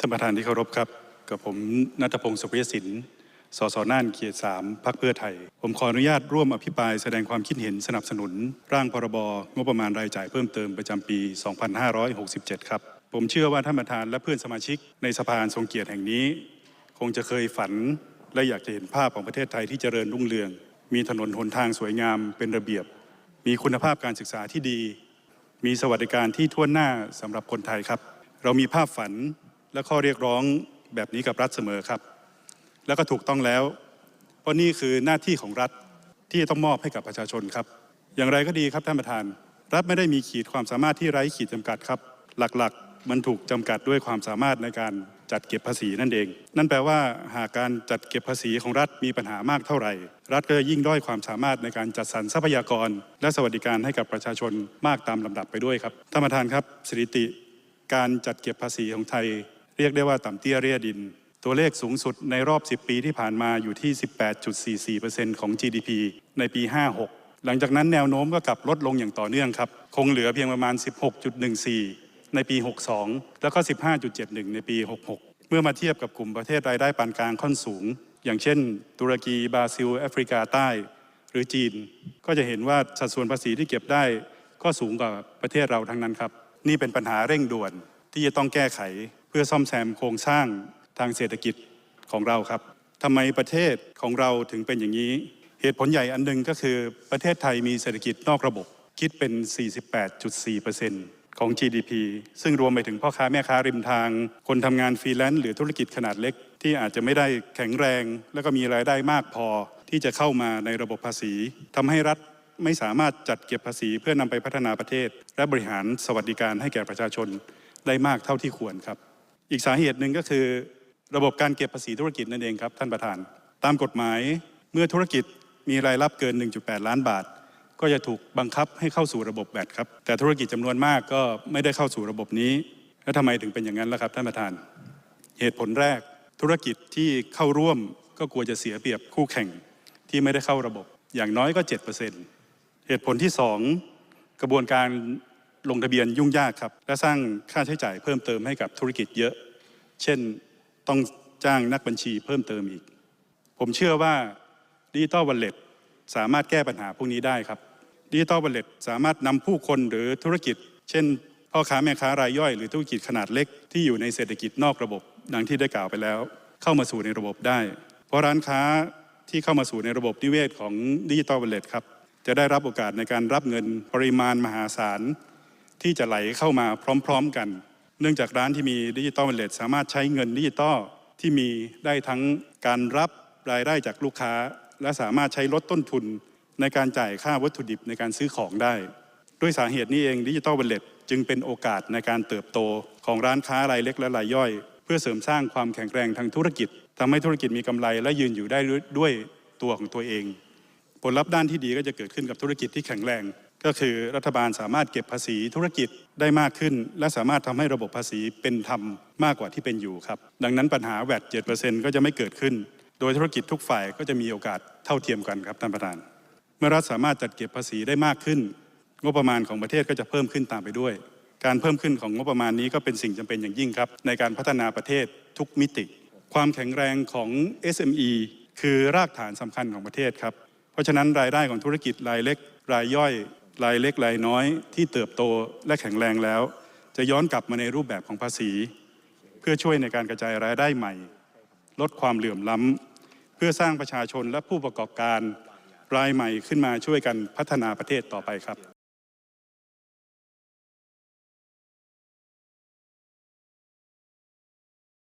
ท่านประธานที่เคารพครับ กับผมนัทพงศ์สุภยศินสสน่านเขตสามพักเพื่อไทย ผมขออนุญาตร่วมอภิปรายแสดงความคิดเห็นสนับสนุน ร่างพรบงบประมาณรายจ่ายเพิ่มเติมประจำปี 2567 ครับ ผมเชื่อว่าท่านประธานและเพื่อนสมาชิกในสภาอันทรงเกียรติแห่งนี้ คงจะเคยฝันและอยากจะเห็นภาพของประเทศไทยที่เจริญรุ่งเรือง มีถนนหนทางสวยงามเป็นระเบียบ มีคุณภาพการศึกษาที่ดี มีสวัสดิการที่ทั่วหน้าสำหรับคนไทยครับ เรามีภาพฝัน และข้อเรียกร้องแบบนี้กับรัฐเสมอครับ แล้วก็ถูกต้องแล้วเพราะนี่คือหน้าที่ของรัฐที่ต้องมอบให้กับประชาชนครับ อย่างไรก็ดีครับท่านประธาน รัฐไม่ได้มีขีดความสามารถที่ไร้ขีดจำกัดครับ หลักๆ มันถูกจำกัดด้วยความสามารถในการจัดเก็บภาษีนั่นเอง นั่นแปลว่าหากการจัดเก็บภาษีของรัฐมีปัญหามากเท่าไหร่ รัฐก็จะยิ่งด้อยความสามารถในการจัดสรรทรัพยากร และสวัสดิการให้กับประชาชนมากตามลำดับไปด้วยครับท่านประธานครับสถิติ การจัดเก็บภาษีของไทย เรียกได้ว่าต่ำเตี้ยเรียดิน ตัวเลขสูงสุดในรอบ 10 ปีที่ผ่านมาอยู่ที่ 18.44%ของ GDP ในปี 56 หลังจากนั้นแนวโน้มก็กลับลดลงอย่างต่อเนื่องครับ คงเหลือเพียงประมาณ 16.14 ในปี 62 แล้วก็ 15.71 ในปี 66 เมื่อมาเทียบกับกลุ่มประเทศรายได้ปานกลางค่อนสูง อย่างเช่น ตุรกีบราซิล แอฟริกาใต้ หรือจีน ก็จะเห็นว่าสัดส่วนภาษีที่เก็บได้ก็สูงกว่าประเทศเราทั้งนั้นครับ นี่เป็นปัญหาเร่งด่วนที่จะต้องแก้ไข เพื่อซ่อมแซมโครงสร้างทางเศรษฐกิจของเราครับทำไมประเทศของเราถึงเป็นอย่างนี้ เหตุผลใหญ่อันหนึ่งก็คือประเทศไทยมีเศรษฐกิจนอกระบบ คิดเป็น 48.4%ของ GDP ซึ่งรวมไปถึงพ่อค้าแม่ค้าริมทาง คนทำงานฟรีแลนซ์หรือธุรกิจขนาดเล็ก ที่อาจจะไม่ได้แข็งแรง แล้วก็มีรายได้มากพอที่จะเข้ามาในระบบภาษีทำให้รัฐไม่สามารถจัดเก็บภาษีเพื่อนำไปพัฒนาประเทศ และบริหารสวัสดิการให้แก่ประชาชนได้มากเท่าที่ควรครับ อีกสาเหตุหนึ่งก็คือ ระบบการเก็บภาษีธุรกิจนั่นเองครับท่านประธาน ตามกฎหมายเมื่อธุรกิจมีรายรับเกิน 1.8 ล้านบาท ก็จะถูกบังคับให้เข้าสู่ระบบแบตครับ แต่ธุรกิจจำนวนมากก็ไม่ได้เข้าสู่ระบบนี้ แล้วทำไมถึงเป็นอย่างนั้นล่ะครับท่านประธาน เหตุผลแรกธุรกิจที่เข้าร่วมก็กลัวจะเสียเปรียบคู่แข่งที่ไม่ได้เข้าระบบ อย่างน้อยก็ 7%เหตุผลที่ 2 กระบวนการ ลงทะเบียนยุ่งยากครับ และสร้างค่าใช้จ่ายเพิ่มเติมให้กับธุรกิจเยอะ เช่นต้องจ้างนักบัญชีเพิ่มเติมอีก ผมเชื่อว่าดิจิตอลว a ลเล็ตสามารถแก้ปัญหาพวกนี้ได้ครับดิจิตอลว a ลเล็ตสามารถนำผู้คนหรือธุรกิจ เช่นพ่อค้าแม่ค้ารายย่อยหรือธุรกิจขนาดเล็กที่อยู่ในเศรษฐกิจนอกระบบ ดังที่ได้กล่าวไปแล้ว เข้ามาสู่ในระบบได้ เพราะร้านค้าที่เข้ามาสู่ในระบบนิเวศของดิจิตอลว a ลเล็ตครับจะได้รับโอกาสในการรับเงินปริมาณมหาศาล ที่จะไหลเข้ามาพร้อม ๆกัน เนื่องจากร้านที่มีดิจิตอลเวลเลตสามารถใช้เงินดิจิตอลที่มีได้ทั้งการรับรายได้จากลูกค้า และสามารถใช้ลดต้นทุนในการจ่ายค่าวัตถุดิบในการซื้อของได้ ด้วยสาเหตุนี้เองดิจิตอลเวลเลตจึงเป็นโอกาสในการเติบโตของร้านค้ารายเล็กและรายย่อย เพื่อเสริมสร้างความแข็งแกร่งทางธุรกิจทำให้ธุรกิจมีกำไรและยืนอยู่ได้ด้วยตัวของตัวเอง ผลลัพธ์ด้านที่ดีก็จะเกิดขึ้นกับธุรกิจที่แข็งแรง ก็คือรัฐบาลสามารถเก็บภาษีธุรกิจได้มากขึ้น และสามารถทำให้ระบบภาษีเป็นธรรมมากกว่าที่เป็นอยู่ครับ ดังนั้นปัญหาแวด7%ก็จะไม่เกิดขึ้น โดยธุรกิจทุกฝ่ายก็จะมีโอกาสเท่าเทียมกันครับท่านประธาน เมื่อรัฐสามารถจัดเก็บภาษีได้มากขึ้น งบประมาณของประเทศก็จะเพิ่มขึ้นตามไปด้วย การเพิ่มขึ้นของงบประมาณนี้ก็เป็นสิ่งจำเป็นอย่างยิ่งครับ ในการพัฒนาประเทศทุกมิติ ความแข็งแรงของ SME คือรากฐานสำคัญของประเทศครับ เพราะฉะนั้นรายได้ของธุรกิจรายเล็ก รายย่อย รายเล็กรายน้อยที่เติบโตและแข็งแรงแล้ว จะย้อนกลับมาในรูปแบบของภาษี เพื่อช่วยในการกระจายรายได้ใหม่ ลดความเหลื่อมล้ำเพื่อสร้างประชาชนและผู้ประกอบการรายใหม่ขึ้นมาช่วยกันพัฒนาประเทศต่อไปครับ